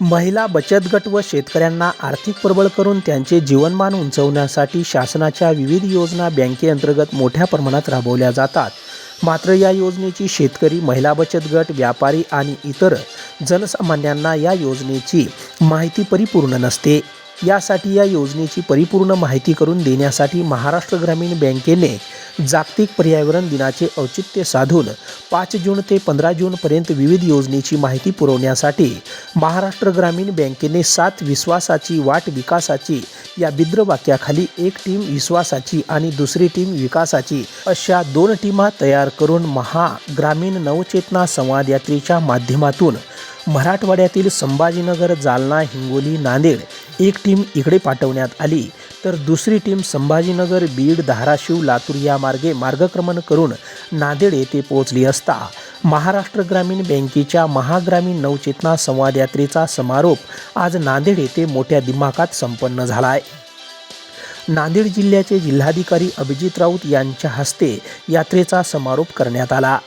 महिला बचत गट व शेतकऱ्यांना आर्थिक प्रबळ करून त्यांचे जीवनमान उंचवण्यासाठी शासनाच्या विविध योजना बँकेअंतर्गत मोठ्या प्रमाणात राबवल्या जातात. मात्र या योजनेची शेतकरी महिला बचत गट व्यापारी आणि इतर जनसामान्यांना या योजनेची माहिती परिपूर्ण नसते. यासाठी या योजनेची परिपूर्ण माहिती करून देण्यासाठी महाराष्ट्र ग्रामीण बँकेने जागतिक पर्यावरण दिनाचे औचित्य साधून पाच जून ते पंधरा जूनपर्यंत विविध योजनेची माहिती पुरवण्यासाठी महाराष्ट्र ग्रामीण बँकेने सात विश्वासाची वाट विकासाची या बिद्रवाक्याखाली एक टीम विश्वासाची आणि दुसरी टीम विकासाची अशा दोन टीमा तयार करून महा ग्रामीण नवचेतना संवाद यात्रेच्या माध्यमातून मराठवाड्यातील संभाजीनगर जालना हिंगोली नांदेड एक टीम इकडे पाठवण्यात आली. तर दुसरी टीम संभाजीनगर बीड धाराशिव लातूर या मार्गे मार्गक्रमण करून नांदेड येथे पोहोचली असता. महाराष्ट्र ग्रामीण बँकेच्या महाग्रामीण नवचेतना संवाद यात्रेचा समारोप आज नांदेड येथे मोठ्या दिमाखात संपन्न झाला आहे. नांदेड जिल्ह्याचे जिल्हाधिकारी अभिजित राऊत यांच्या हस्ते यात्रेचा समारोप करण्यात आला.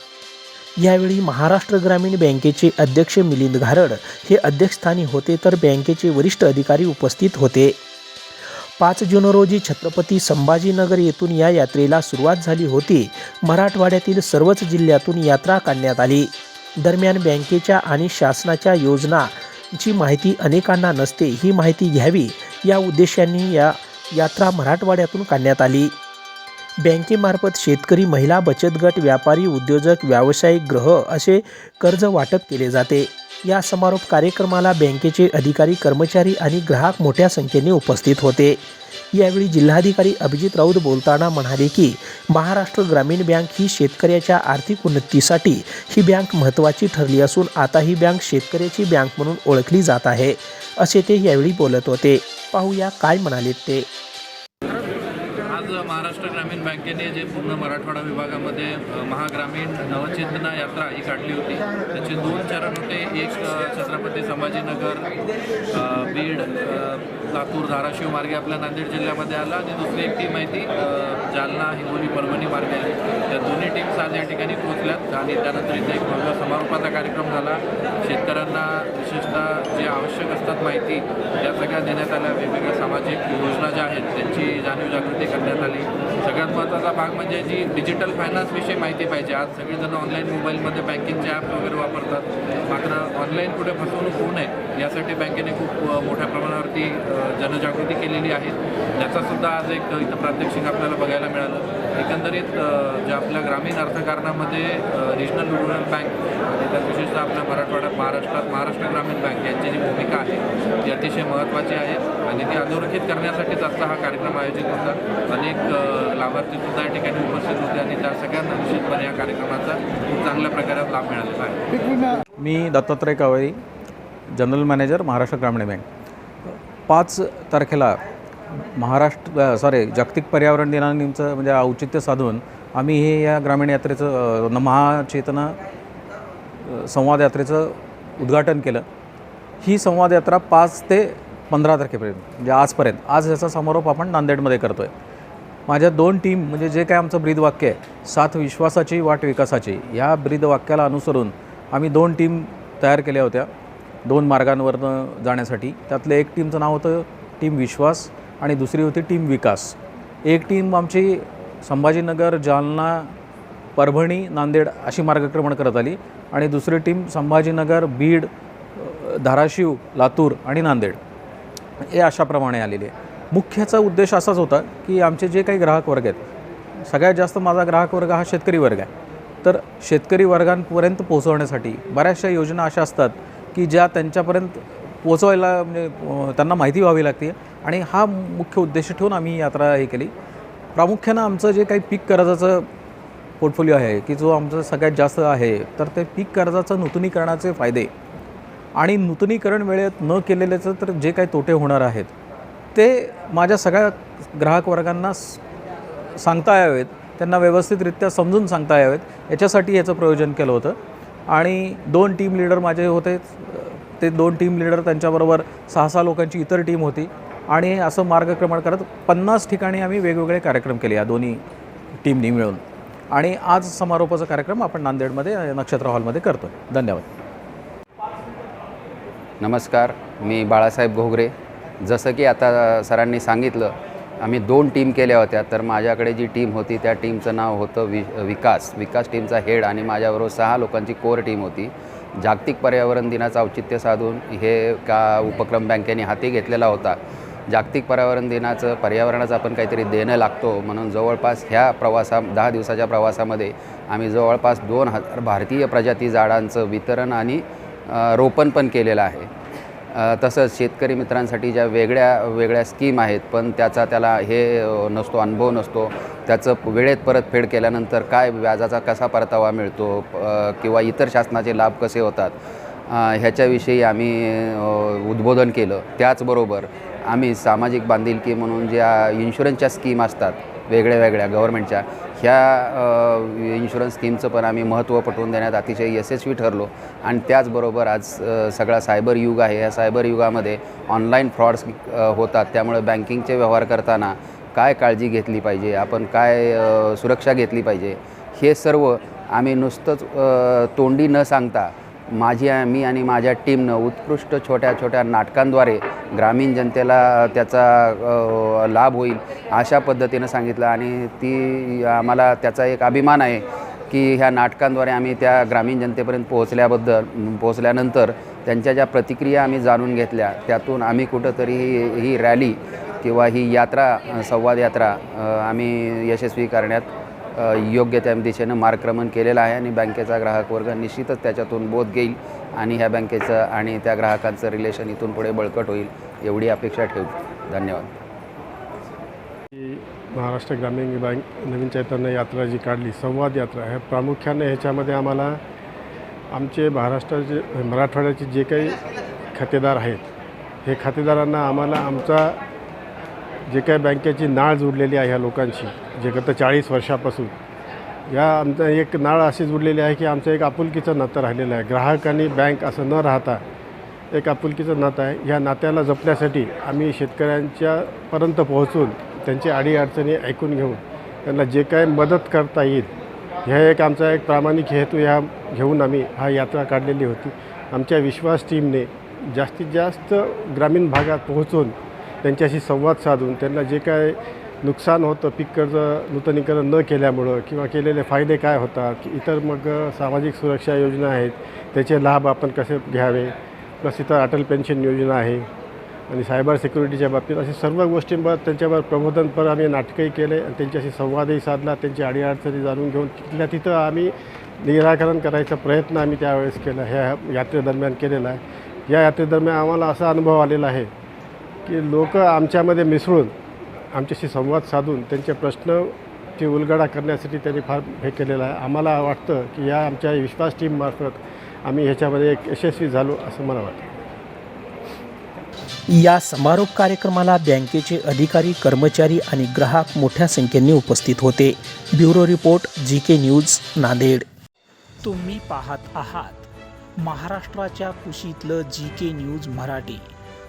यावेळी महाराष्ट्र ग्रामीण बँकेचे अध्यक्ष मिलिंद घारड हे अध्यक्षस्थानी होते तर बँकेचे वरिष्ठ अधिकारी उपस्थित होते. पाच जून रोजी छत्रपती संभाजीनगर येथून या यात्रेला सुरुवात झाली होती. मराठवाड्यातील सर्वच जिल्ह्यातून यात्रा काढण्यात आली. दरम्यान बँकेच्या आणि शासनाच्या योजनाची माहिती अनेकांना नसते ही माहिती घ्यावी या उद्देशाने या यात्रा मराठवाड्यातून काढण्यात आली. बँकेमार्फत शेतकरी महिला बचत गट व्यापारी उद्योजक व्यावसायिक ग्रह असे कर्ज वाटप केले जाते. या समारोप कार्यक्रमाला बँकेचे अधिकारी कर्मचारी आणि ग्राहक मोठ्या संख्येने उपस्थित होते. यावेळी जिल्हाधिकारी अभिजित राऊत बोलताना म्हणाले की महाराष्ट्र ग्रामीण बँक ही शेतकऱ्याच्या आर्थिक उन्नतीसाठी ही बँक महत्त्वाची ठरली असून आता ही बँक शेतकऱ्याची बँक म्हणून ओळखली जात आहे असे ते यावेळी बोलत होते. पाहूया काय म्हणाले ते. आज महाराष्ट्र ग्रामीण बँकेने जे पूर्ण मराठवाडा विभागामध्ये महाग्रामीण नवचेतना यात्रा ही काढली होती. त्याचे दोन चरण होते. एक छत्रपती संभाजीनगर बीड लातूर धाराशिव मार्गे आपल्या नांदेड जिल्ह्यामध्ये आला आणि दुसरी एक टीम आहे ती जालना हिंगोली परभणी मार्गे आली. त्या दोन्ही टीम्स आज या ठिकाणी पोहोचल्यात आणि त्यानंतर इथे एक भव्य समारोपाचा कार्यक्रम झाला. शेतकऱ्यांना विशेषतः जे आवश्यक असतात माहिती त्या सगळ्या देण्यात आल्या. वेगवेगळ्या सामाजिक योजना ज्या आहेत त्यांची जाणीव जागृती करण्यात आली. सगळ्यात महत्त्वाचा भाग म्हणजे जी डिजिटल फायनान्सविषयी माहिती पाहिजे. आज सगळेजण ऑनलाईन मोबाईलमध्ये बँकिंगचे ॲप वगैरे वापरतात. मात्र ऑनलाईन कुठे फसवणूक होऊ नये यासाठी बँकेने खूप मोठ्या प्रमाणावरती जनजागृती केलेली आहे. त्याचासुद्धा आज एक इथं प्रात्यक्षिक आपल्याला बघायला मिळालं. एकंदरीत ज्या आपल्या ग्रामीण अर्थकारणामध्ये रिजनल रुरल बँक आणि त्यात विशेषतः आपल्या मराठवाड्यात महाराष्ट्रात महाराष्ट्र ग्रामीण बँक यांची जी भूमिका आहे ती अतिशय महत्त्वाची आहे आणि ती अधोरेखित करण्यासाठीच आजचा हा कार्यक्रम आयोजित होता. अनेक लाभार्थीसुद्धा या ठिकाणी उपस्थित होते आणि त्या सगळ्यांना निश्चितपणे या कार्यक्रमाचा खूप चांगल्या प्रकारे लाभ मिळालेला आहे मी Dattatray Kawali general manager Maharashtra Gramin bank पाच तारखेला महाराष्ट्र सॉरी जागतिक पर्यावरण दिनानिमित्त म्हणजे औचित्य साधून आम्ही हे या ग्रामीण यात्रेचं महाचेतना संवाद यात्रेचं उद्घाटन केलं. ही संवाद यात्रा पाच ते पंधरा तारखेपर्यंत म्हणजे आजपर्यंत. आज याचा समारोप आपण नांदेडमध्ये करतो आहे माझ्या दोन टीम म्हणजे जे काय आमचं ब्रीदवाक्य आहे सात विश्वासाची वाट विकासाची ह्या ब्रीदवाक्याला अनुसरून आम्ही दोन टीम तयार केल्या होत्या. दोन मार्गांवरनं जाण्यासाठी. त्यातलं एक टीमचं नाव होतं टीम विश्वास आणि दुसरी होती टीम विकास. एक टीम आमची संभाजीनगर जालना परभणी नांदेड अशी मार्गक्रमण करत आली आणि दुसरी टीम संभाजीनगर बीड धाराशिव लातूर आणि नांदेड हे अशाप्रमाणे आलेले आहे. मुख्याचा उद्देश असाच होता की आमचे जे काही ग्राहक वर्ग आहेत सगळ्यात जास्त माझा ग्राहक वर्ग हा शेतकरी वर्ग आहे. तर शेतकरी वर्गांपर्यंत पोहोचवण्यासाठी बऱ्याचशा योजना अशा असतात की ज्या त्यांच्यापर्यंत पोचवायला म्हणजे त्यांना माहिती व्हावी लागते. आणि हा मुख्य उद्देश ठेवून आम्ही यात्रा हे केली. प्रामुख्यानं आमचं जे काही पीक कर्जाचं पोर्टफोलिओ आहे की जो आमचं सगळ्यात जास्त आहे तर ते पीक कर्जाचं नूतनीकरणाचे फायदे आणि नूतनीकरण वेळेत न केलेल्याचं तर जे काही तोटे होणार आहेत ते माझ्या सगळ्या ग्राहक वर्गांना सांगता यावेत. त्यांना व्यवस्थितरित्या समजून सांगता यावेत. याच्यासाठी याचं प्रयोजन केलं होतं. आणि दोन टीम लीडर माझे होते ते दोन टीम लीडर त्यांच्याबरोबर सहा सहा लोकांची इतर टीम होती. आणि असं मार्गक्रमण करत पन्नास ठिकाणी आम्ही वेगवेगळे कार्यक्रम केले या दोन्ही टीमनी मिळून. आणि आज समारोपाचा कार्यक्रम आपण नांदेडमध्ये नक्षत्र हॉलमध्ये करतो धन्यवाद. नमस्कार मी बाळासाहेब घोगरे. जसं की आता सरांनी सांगितलं आम्ही दोन टीम केल्या होत्या तर माझ्याकडे जी टीम होती त्या टीमचं नाव होतं वि विकास. विकास टीमचा हेड आणि माझ्याबरोबर सहा लोकांची कोर टीम होती. जागतिक पर्यावरण दिनाचं औचित्य साधून हे का उपक्रम बँकेने हाती घेतलेला होता. जागतिक पर्यावरण दिनाचं पर्यावरणाचं आपण काहीतरी देणं लागतो. म्हणून जवळपास ह्या प्रवासा दहा दिवसाच्या प्रवासामध्ये आम्ही जवळपास दोन हजार भारतीय प्रजाती झाडांचं वितरण आणि रोपण पण केलेलं आहे. तसंच शेतकरी मित्रांसाठी ज्या वेगळ्या वेगळ्या स्कीम आहेत पण त्याचा त्याला हे नसतो अनुभव नसतो. त्याचं वेळेत परतफेड केल्यानंतर काय व्याजाचा कसा परतावा मिळतो किंवा इतर शासनाचे लाभ कसे होतात ह्याच्याविषयी आम्ही उद्बोधन केलं. त्याचबरोबर आम्ही सामाजिक बांधिलकी म्हणून ज्या इन्शुरन्सच्या स्कीम असतात वेगळ्या वेगळ्या गव्हर्मेंटच्या ह्या इन्शुरन्स स्कीमचं पण आम्ही महत्त्व पटवून देण्यात अतिशय यशस्वी ठरलो. आणि त्याचबरोबर आज सगळा सायबर युग आहे. या सायबर युगामध्ये ऑनलाईन फ्रॉड्स होतात. त्यामुळे बँकिंगचे व्यवहार करताना काय काळजी घेतली पाहिजे? आपण काय सुरक्षा घेतली पाहिजे? हे सर्व आम्ही नुसतंच तोंडी न सांगता माझी मी आणि माझ्या टीमनं उत्कृष्ट छोट्या छोट्या नाटकांद्वारे ग्रामीण जनतेला त्याचा लाभ होईल अशा पद्धतीनं सांगितलं. आणि ती आम्हाला त्याचा एक अभिमान आहे की ह्या नाटकांद्वारे आम्ही त्या ग्रामीण जनतेपर्यंत पोहोचल्याबद्दल पोहोचल्यानंतर त्यांच्या ज्या प्रतिक्रिया आम्ही जाणून घेतल्या त्यातून आम्ही कुठंतरी ही ही रॅली किंवा ही यात्रा संवाद यात्रा आम्ही यशस्वी करण्यात योग्य त्या दिशेनं मार्गक्रमण केलेलं आहे आणि बँकेचा ग्राहक वर्ग निश्चितच त्याच्यातून बोध घेईल आणि ह्या बँकेचं आणि त्या ग्राहकांचं रिलेशन इथून पुढे बळकट होईल एवढी अपेक्षा ठेवू धन्यवाद. महाराष्ट्र ग्रामीण बँक नवीन चैतन्य यात्रा जी काढली संवाद यात्रा हे प्रामुख्याने ह्याच्यामध्ये आम्हाला आमचे महाराष्ट्राचे मराठवाड्याचे जे काही खातेदार आहेत हे खातेदारांना आम्हाला आमचा जे काही बँकेची नाळ जोडलेली आहे ह्या लोकांशी जे गत चाळीस वर्षापासून. या आमचं एक नाळ अशी जुडलेली आहे की आमचं एक आपुलकीचं नातं राहिलेलं आहे. ग्राहक आणि बँक असं न राहता एक आपुलकीचं नातं आहे. ह्या नात्याला जपण्यासाठी आम्ही शेतकऱ्यांच्यापर्यंत पोहोचून त्यांची अडीअडचणी ऐकून घेऊन त्यांना जे काय मदत करता येईल ह्या एक आमचा एक प्रामाणिक हेतू ह्या घेऊन आम्ही हा यात्रा काढलेली होती. आमच्या विश्वास टीमने जास्तीत जास्त ग्रामीण भागात पोहोचून त्यांच्याशी संवाद साधून त्यांना जे काय नुकसान होतं पीक कर्ज नूतनीकरण न केल्यामुळं किंवा केलेले फायदे काय होतात की इतर मग सामाजिक सुरक्षा योजना आहेत त्याचे लाभ आपण कसे घ्यावे? प्लस इथं अटल पेन्शन योजना आहे आणि सायबर सिक्युरिटीच्या बाबतीत अशा सर्व गोष्टींवर त्यांच्यावर प्रबोधनपर आम्ही नाटकही केले आणि त्यांच्याशी संवादही साधला त्यांची अडीअडचणी जाणून घेऊन तिथल्या तिथं आम्ही निराकरण करायचा प्रयत्न आम्ही त्यावेळेस केला ह्या यात्रेदरम्यान केलेला आहे. या यात्रेदरम्यान आम्हाला असा अनुभव आलेला आहे की लोक आमच्यामध्ये मिसळून आमच्याशी संवाद साधून त्यांचे प्रश्न ची उलगडा करण्यासाठी त्यांनी फार हे केलेलं आहे. आम्हाला वाटतं की या आमच्या विश्वास टीममार्फत आम्ही ह्याच्यामध्ये एक यशस्वी झालो असं मला वाटतं. या समारोप कार्यक्रमाला बँकेचे अधिकारी कर्मचारी आणि ग्राहक मोठ्या संख्येने उपस्थित होते. Bureau report G K news Nanded. तुम्ही पाहत आहात महाराष्ट्राच्या कुशीतलं जी के न्यूज मराठी.